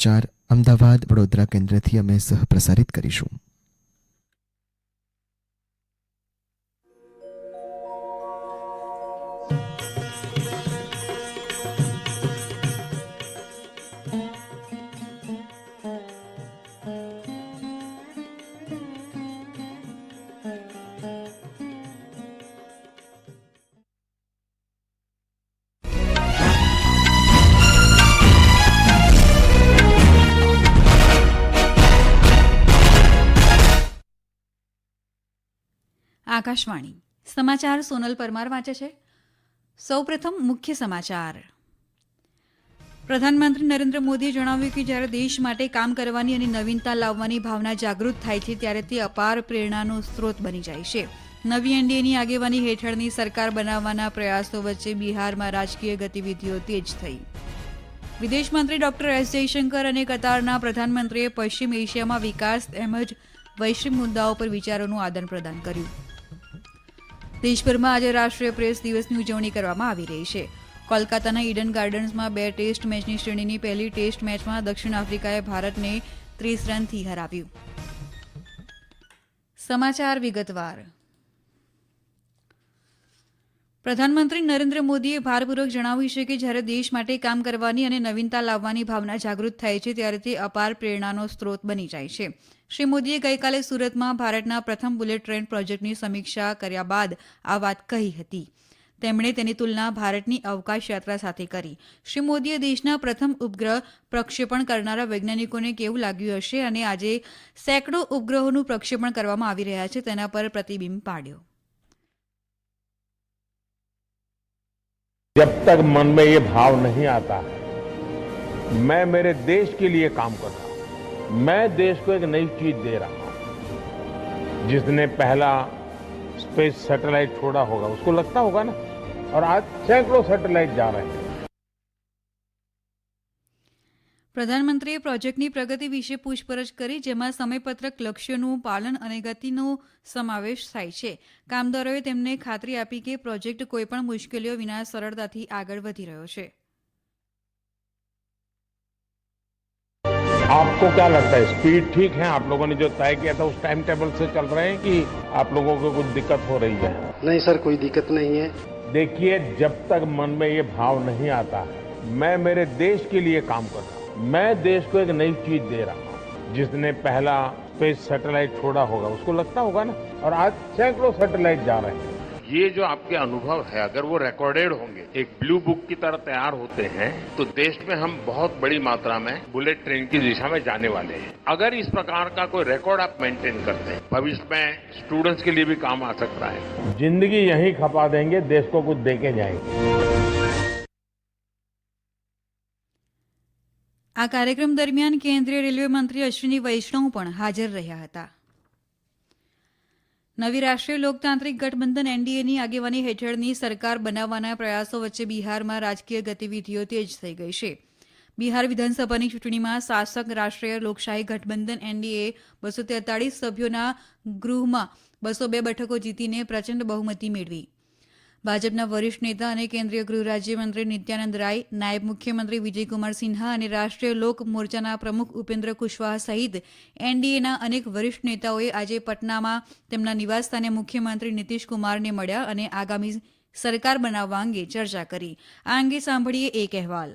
ચાર અમદાવાદ વડોદરા કેન્દ્રથી અમે સહ પ્રસારિત કરીશું. આકાશવાણી. સમાચાર સોનલ પરમાર વાંચે છે. સૌપ્રથમ મુખ્ય સમાચાર. પ્રધાનમંત્રી નરેન્દ્ર મોદીએ જણાવ્યું કે જ્યારે દેશ માટે કામ કરવાની અને નવીનતા લાવવાની ભાવના જાગૃત થાય છે, ત્યારે તે અપાર પ્રેરણાનો સ્ત્રોત બની જાય છે. નવી એનડીએની આગેવાની હેઠળની સરકાર બનાવવાના પ્રયાસો વચ્ચે બિહારમાં રાજકીય ગતિવિધિઓ તેજ થઈ. વિદેશ મંત્રી ડોક્ટર એસ જયશંકર અને કતારના પ્રધાનમંત્રીએ પશ્ચિમ એશિયામાં વિકાસ તેમજ વૈશ્વિક મુદ્દાઓ પર વિચારોનું આદાન પ્રદાન કર્યું. દેશભરમાં આજે રાષ્ટ્રીય પ્રેસ દિવસની ઉજવણી કરવામાં આવી રહી છે. કોલકાતાના ઈડન ગાર્ડન્સમાં બે ટેસ્ટ મેચની શ્રેણીની પહેલી ટેસ્ટ મેચમાં દક્ષિણ આફ્રિકાએ ભારતને ત્રીસ રનથી હરાવ્યું. સમાચાર વિગતવાર. પ્રધાનમંત્રી નરેન્દ્ર મોદીએ ભારપૂર્વક જણાવ્યું છે કે જ્યારે દેશ માટે કામ કરવાની અને નવીનતા લાવવાની ભાવના જાગૃત થાય છે, ત્યારે તે અપાર પ્રેરણાનો સ્ત્રોત બની જાય છે. શ્રી મોદીએ ગઈકાલે સુરતમાં ભારતના પ્રથમ બુલેટ ટ્રેન પ્રોજેક્ટની સમીક્ષા કર્યા બાદ આ વાત કહી હતી. તેમણે તેની તુલના ભારતની અવકાશ યાત્રા સાથે કરી. શ્રી મોદીએ દેશના પ્રથમ ઉપગ્રહ પ્રક્ષેપણ કરનારા વૈજ્ઞાનિકોને કેવું લાગ્યું હશે અને આજે સેંકડો ઉપગ્રહોનું પ્રક્ષેપણ કરવામાં આવી રહ્યા છે, તેના પર પ્રતિબિંબ પાડ્યો. जब तक मन में ये भाव नहीं आता है मैं मेरे देश के लिए काम कर रहा हूँ। मैं देश को एक नई चीज़ दे रहा हूँ। जिसने पहला स्पेस सैटेलाइट छोड़ा होगा, उसको लगता होगा ना? और आज सैकड़ों सैटेलाइट जा रहे हैं। પ્રધાનમંત્રીએ પ્રોજેક્ટની પ્રગતિ વિશે પૂછપરછ કરી જેમાં સમયપત્રક લક્ષ્યોનું પાલન અને ગતિનો સમાવેશ થાય છે કામદારોએ તેમને ખાતરી આપી કે પ્રોજેક્ટ કોઈપણ મુશ્કેલીઓ વિના સરળતાથી આગળ વધી રહ્યો છે आपको क्या लगता है स्पीड ठीक है आप लोगों ने जो तय किया था उस टाइम टेबल से चल रहे हैं कि आप लोगों को कुछ दिक्कत हो रही है नहीं सर कोई दिक्कत नहीं है देखिए जब तक मन में ये भाव नहीं आता है मैं मेरे देश के लिए काम कर रहा हूं मैं देश को एक नई चीज़ दे रहा हूँ। जिसने पहला स्पेस सैटेलाइट छोड़ा होगा उसको लगता होगा ना? और आज सैकड़ों सैटेलाइट जा रहे हैं। ये जो आपके अनुभव है अगर वो रिकॉर्डेड होंगे एक ब्लू बुक की तरह तैयार होते हैं तो देश में हम बहुत बड़ी मात्रा में बुलेट ट्रेन की दिशा में जाने वाले हैं। अगर इस प्रकार का कोई रिकॉर्ड आप मेंटेन करते हैं भविष्य में स्टूडेंट्स के लिए भी काम आ सकता है। ज़िंदगी यही खपा देंगे देश को कुछ दे के जाएँगे। આ કાર્યક્રમ દરમિયાન કેન્દ્રીય રેલવે મંત્રી અશ્વિની વૈષ્ણવ પણ હાજર રહ્યા હતા. નવી રાષ્ટ્રીય લોકતાંત્રિક ગઠબંધન એનડીએની આગેવાની હેઠળની સરકાર બનાવવાના પ્રયાસો વચ્ચે બિહારમાં રાજકીય ગતિવિધિઓ તેજ થઈ ગઈ છે. બિહાર વિધાનસભાની ચૂંટણીમાં શાસક રાષ્ટ્રીય લોકશાહી ગઠબંધન એનડીએ બસો તેતાળીસ સભ્યોના ગૃહમાં બસો બે બેઠકો જીતીને પ્રચંડ બહુમતી મેળવી. ભાજપના વરિષ્ઠ નેતા અને કેન્દ્રીય ગૃહ રાજ્યમંત્રી નિત્યાનંદ રાય, નાયબ મુખ્યમંત્રી વિજયકુમાર સિન્હા અને રાષ્ટ્રીય લોક મોરચાના પ્રમુખ ઉપેન્દ્ર કુશવાહા સહિત એનડીએના અનેક વરિષ્ઠ નેતાઓએ આજે પટનામાં તેમના નિવાસસ્થાને મુખ્યમંત્રી નીતીશકુમારને મળ્યા અને આગામી સરકાર બનાવવા અંગે ચર્ચા કરી. આ અંગે સાંભળીએ એક અહેવાલ.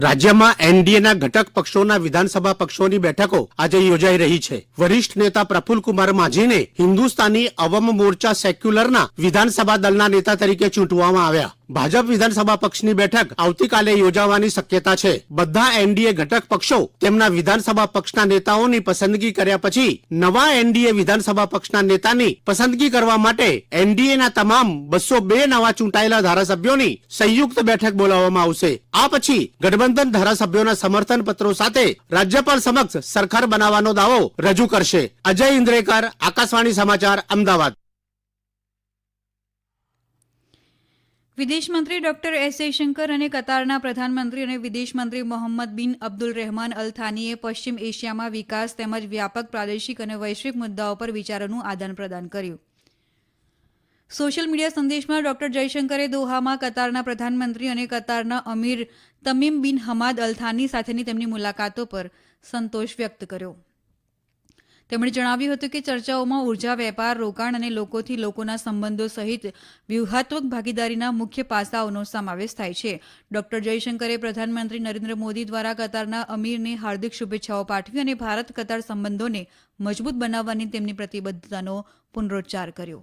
રાજ્યમાં એનડીએના ઘટક પક્ષોના વિધાનસભા પક્ષોની બેઠકો આજે યોજાઈ રહી છે. વરિષ્ઠ નેતા પ્રફુલ કુમાર માઝીને હિન્દુસ્તાની અવમ મોરચા સેક્યુલરના વિધાનસભા દળના નેતા તરીકે ચૂંટવામાં આવ્યા. ભાજપ વિધાનસભા પક્ષની બેઠક આવતીકાલે યોજાવાની શક્યતા છે. બધા એનડીએ ઘટક પક્ષો તેમના વિધાનસભા પક્ષના નેતાઓની પસંદગી કર્યા પછી નવા એનડીએ વિધાનસભા પક્ષના નેતાની પસંદગી કરવા માટે એનડીએના તમામ બસો બે નવા ચૂંટાયેલા ધારાસભ્યોની સંયુક્ત બેઠક બોલાવવામાં આવશે. આ પછી ગઠબંધન ધારાસભ્યોના સમર્થન પત્રો સાથે રાજ્યપાલ સમક્ષ સરકાર બનાવવાનો દાવો રજૂ કરશે. અજય ઇન્દ્રેકર, આકાશવાણી સમાચાર, અમદાવાદ. વિદેશ મંત્રી ડોક્ટર એસ જયશંકર અને કતારના પ્રધાનમંત્રી અને વિદેશમંત્રી મોહમ્મદ બિન અબ્દુલ રહેમાન અલ થાનીએ પશ્ચિમ એશિયામાં વિકાસ તેમજ વ્યાપક પ્રાદેશિક અને વૈશ્વિક મુદ્દાઓ પર વિચારોનું આદાન પ્રદાન કર્યું. સોશિયલ મીડિયા સંદેશમાં ડોક્ટર જયશંકરે દોહામાં કતારના પ્રધાનમંત્રી અને કતારના અમીર તમીમ બિન હમાદ અલથાની સાથેની તેમની મુલાકાતો પર સંતોષ વ્યક્ત કર્યો. તેમણે જણાવ્યું હતું કે ચર્ચાઓમાં ઊર્જા, વેપાર, રોકાણ અને લોકોથી લોકોના સંબંધો સહિત વ્યૂહાત્મક ભાગીદારીના મુખ્ય પાસાઓનો સમાવેશ થાય છે. ડોક્ટર જયશંકરે પ્રધાનમંત્રી નરેન્દ્ર મોદી દ્વારા કતારના અમીરને હાર્દિક શુભેચ્છાઓ પાઠવી અને ભારત કતાર સંબંધોને મજબૂત બનાવવાની તેમની પ્રતિબદ્ધતાનો પુનરોચ્ચાર કર્યો.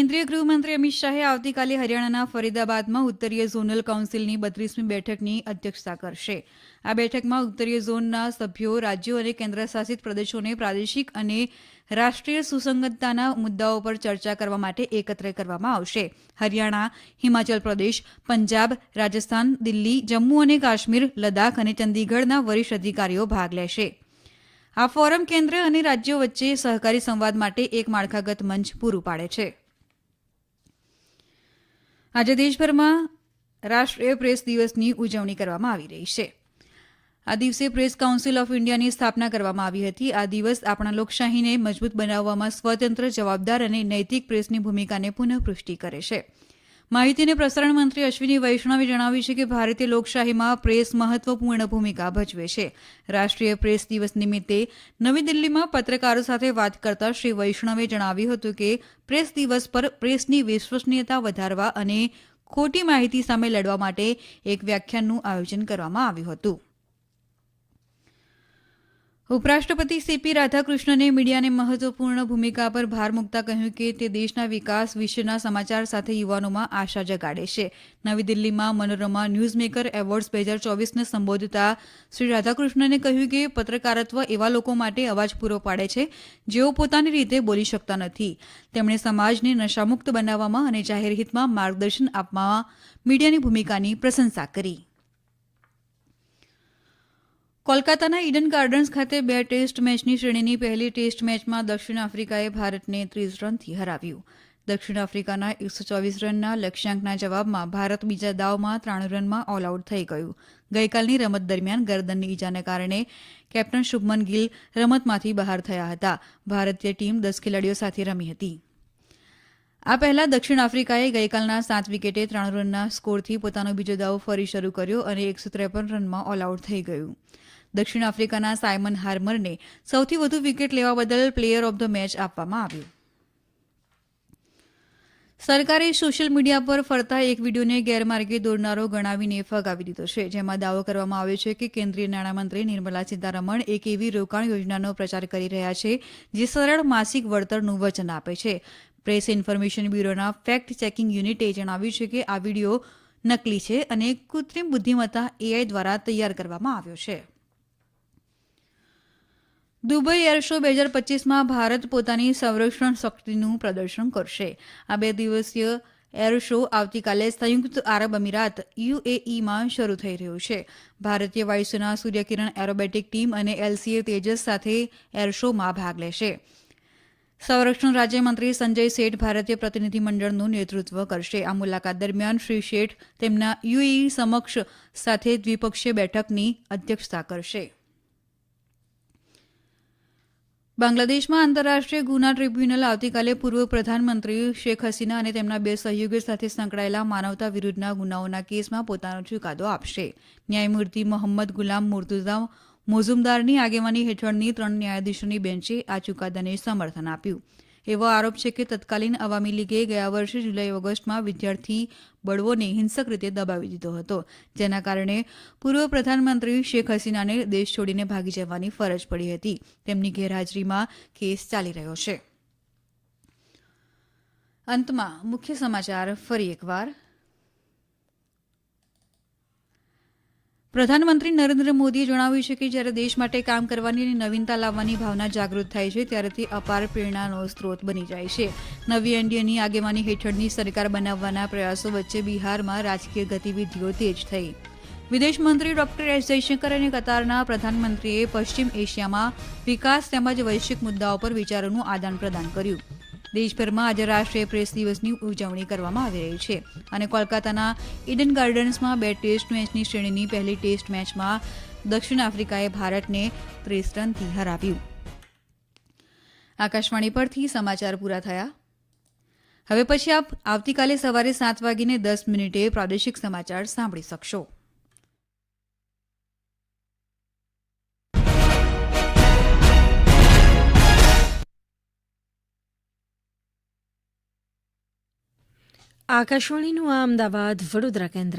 કેન્દ્રીય ગૃહમંત્રી અમિત શાહે આવતીકાલે હરિયાણાના ફરીદાબાદમાં ઉત્તરીય ઝોનલ કાઉન્સિલની બત્રીસમી બેઠકની અધ્યક્ષતા કરશે. આ બેઠકમાં ઉત્તરીય ઝોનના સભ્યો, રાજ્યો અને કેન્દ્રશાસિત પ્રદેશોને પ્રાદેશિક અને રાષ્ટ્રીય સુસંગતતાના મુદ્દાઓ પર ચર્ચા કરવા માટે એકત્ર કરવામાં આવશે. હરિયાણા, હિમાચલ પ્રદેશ, પંજાબ, રાજસ્થાન, દિલ્હી, જમ્મુ અને કાશ્મીર, લદ્દાખ અને ચંદીગઢના વરિષ્ઠ અધિકારીઓ ભાગ લેશે. આ ફોરમ કેન્દ્ર અને રાજ્યો વચ્ચે સહકારી સંવાદ માટે એક માળખાગત મંચ પૂરું પાડે છે. આજે દેશભરમાં રાષ્ટ્રીય પ્રેસ દિવસની ઉજવણી કરવામાં આવી રહી છે. આ દિવસે પ્રેસ કાઉન્સિલ ઓફ ઇન્ડિયાની સ્થાપના કરવામાં આવી હતી. આ દિવસ આપણા લોકશાહીને મજબૂત બનાવવામાં સ્વતંત્ર જવાબદાર અને નૈતિક પ્રેસની ભૂમિકાને પુનઃપૃષ્ટિ કરે છે. માહિતી અને પ્રસારણ મંત્રી અશ્વિની વૈષ્ણવે જણાવ્યું છે કે ભારતીય લોકશાહીમાં પ્રેસ મહત્વપૂર્ણ ભૂમિકા ભજવે છે. રાષ્ટ્રીય પ્રેસ દિવસ નિમિત્તે નવી દિલ્હીમાં પત્રકારો સાથે વાત કરતા શ્રી વૈષ્ણવે જણાવ્યું હતું કે પ્રેસ દિવસ પર પ્રેસની વિશ્વસનીયતા વધારવા અને ખોટી માહિતી સામે લડવા માટે એક વ્યાખ્યાનનું આયોજન કરવામાં આવ્યું હતું. ઉપરાષ્ટ્રપતિ સીપી રાધાકૃષ્ણને મીડિયાને મહત્વપૂર્ણ ભૂમિકા પર ભાર મૂકતા કહ્યું કે તે દેશના વિકાસ વિશ્વના સમાચાર સાથે યુવાનોમાં આશા જગાડે છે. નવી દિલ્હીમાં મનોરમા ન્યૂઝમેકર એવોર્ડ્સ બે હજાર ચોવીસને સંબોધતા શ્રી રાધાકૃષ્ણને કહ્યું કે પત્રકારત્વ એવા લોકો માટે અવાજ પૂરો પાડે છે, જેઓ પોતાની રીતે બોલી શકતા નથી. તેમણે સમાજને નશામુક્ત બનાવવામાં અને જાહેર હિતમાં માર્ગદર્શન આપવામાં મીડિયાની ભૂમિકાની પ્રશંસા કરી. કોલકાતાના ઈડન ગાર્ડન્સ ખાતે બે ટેસ્ટ મેચની શ્રેણીની પહેલી ટેસ્ટ મેચમાં દક્ષિણ આફ્રિકાએ ભારતને ત્રીસ રનથી હરાવ્યું. દક્ષિણ આફ્રિકાના એકસો ચોવીસ રનના લક્ષ્યાંકના જવાબમાં ભારત બીજા દાવમાં ત્રાણું રનમાં ઓલ આઉટ થઈ ગયું. ગઈકાલની રમત દરમિયાન ગરદનની ઈજાને કારણે કેપ્ટન શુભમન ગિલ રમતમાંથી બહાર થયા હતા. ભારતીય ટીમ દસ ખેલાડીઓ સાથે રમી હતી. આ પહેલા દક્ષિણ આફ્રિકાએ ગઈકાલના સાત વિકેટે ત્રણ રનના સ્કોરથી પોતાનો બીજો દાવ ફરી શરૂ કર્યો અને એકસો ત્રેપન રનમાં ઓલ આઉટ થઈ ગયું. દક્ષિણ આફ્રિકાના સાયમન હાર્મરને સૌથી વધુ વિકેટ લેવા બદલ પ્લેયર ઓફ ધ મેચ આપવામાં આવ્યું. સરકારે સોશિયલ મીડિયા પર ફરતા એક વિડીયોને ગેરમાર્ગે દોરનારો ગણાવીને ફગાવી દીધો છે. જેમાં દાવો કરવામાં આવ્યો છે કે કેન્દ્રીય નાણામંત્રી નિર્મલા સીતારમણ એક એવી રોકાણ યોજનાનો પ્રચાર કરી રહ્યા છે, જે સરળ માસિક વળતરનું વચન આપે છે. પ્રેસ ઇન્ફોર્મેશન બ્યુરોના ફેક્ટ ચેકિંગ યુનિટે જણાવ્યું છે કે આ વીડિયો નકલી છે અને કૃત્રિમ બુદ્ધિમત્તા એઆઈ દ્વારા તૈયાર કરવામાં આવ્યો છે. દુબઈ એર શો બે હજાર પચીસમાં ભારત પોતાની સંરક્ષણ શક્તિનું પ્રદર્શન કરશે. આ બે દિવસીય એર શો આવતીકાલે સંયુક્ત આરબ અમીરાત, યુએઈમાં શરૂ થઈ રહ્યો છે. ભારતીય વાયુસેના સૂર્યકિરણ એરોબેટિક ટીમ અને એલસીએ તેજસ સાથે એર શોમાં ભાગ લેશે. સંરક્ષણ રાજ્યમંત્રી સંજય શેઠ ભારતીય પ્રતિનિધિમંડળનું નેતૃત્વ કરશે. આ મુલાકાત દરમિયાન શ્રી શેઠ તેમના યુએઈ સમક્ષ સાથે દ્વિપક્ષીય બેઠકની અધ્યક્ષતા કરશે. બાંગ્લાદેશમાં આંતરરાષ્ટ્રીય ગુના ટ્રિબ્યુનલ આવતીકાલે પૂર્વ પ્રધાનમંત્રી શેખ હસીના અને તેમના બે સહયોગીઓ સાથે સંકળાયેલા માનવતા વિરુદ્ધના ગુનાઓના કેસમાં પોતાનો ચુકાદો આપશે. ન્યાયમૂર્તિ મોહમ્મદ ગુલામ મુર્તુઝા મોઝુમદારની આગેવાની હેઠળની ત્રણ ન્યાયાધીશોની બેન્ચે આ ચુકાદાને સમર્થન આપ્યું. એવો આરોપ છે કે તત્કાલીન અવામી લીગે ગયા વર્ષે જુલાઈ, ઓગસ્ટમાં વિદ્યાર્થી બળવોને હિંસક રીતે દબાવી દીધો હતો, જેના કારણે પૂર્વ પ્રધાનમંત્રી શેખ હસીનાને દેશ છોડીને ભાગી જવાની ફરજ પડી હતી. તેમની ગેરહાજરીમાં કેસ ચાલી રહ્યો છે. અંતમાં મુખ્ય સમાચાર ફરી એકવાર. પ્રધાનમંત્રી નરેન્દ્ર મોદીએ જણાવ્યું છે કે જ્યારે દેશ માટે કામ કરવાની અને નવીનતા લાવવાની ભાવના જાગૃત થાય છે ત્યારે તે અપાર પ્રેરણાનો સ્ત્રોત બની જાય છે. નવી એનડીએની આગેવાની હેઠળની સરકાર બનાવવાના પ્રયાસો વચ્ચે બિહારમાં રાજકીય ગતિવિધિઓ તેજ થઈ. વિદેશ મંત્રી ડોક્ટર એસ જયશંકર અને કતારના પ્રધાનમંત્રીએ પશ્ચિમ એશિયામાં વિકાસ તેમજ વૈશ્વિક મુદ્દાઓ પર વિચારોનું આદાન પ્રદાન કર્યું. દેશભરમાં આજે રાષ્ટ્રીય પ્રેસ દિવસની ઉજવણી કરવામાં આવી રહી છે. અને કોલકાતાના ઇડન ગાર્ડન્સમાં બે ટેસ્ટ મેચની શ્રેણીની પહેલી ટેસ્ટ મેચમાં દક્ષિણ આફ્રિકાએ ભારતને ત્રીસ રનથી હરાવ્યું. આકાશવાણી પરથી સમાચાર પૂરા થયા. હવે પછી આપ આવતીકાલે સવારે સાત વાગીને દસ મિનિટે પ્રાદેશિક સમાચાર સાંભળી શકશો. આકાશવાણીનું આ અમદાવાદ વડોદરા કેન્દ્ર.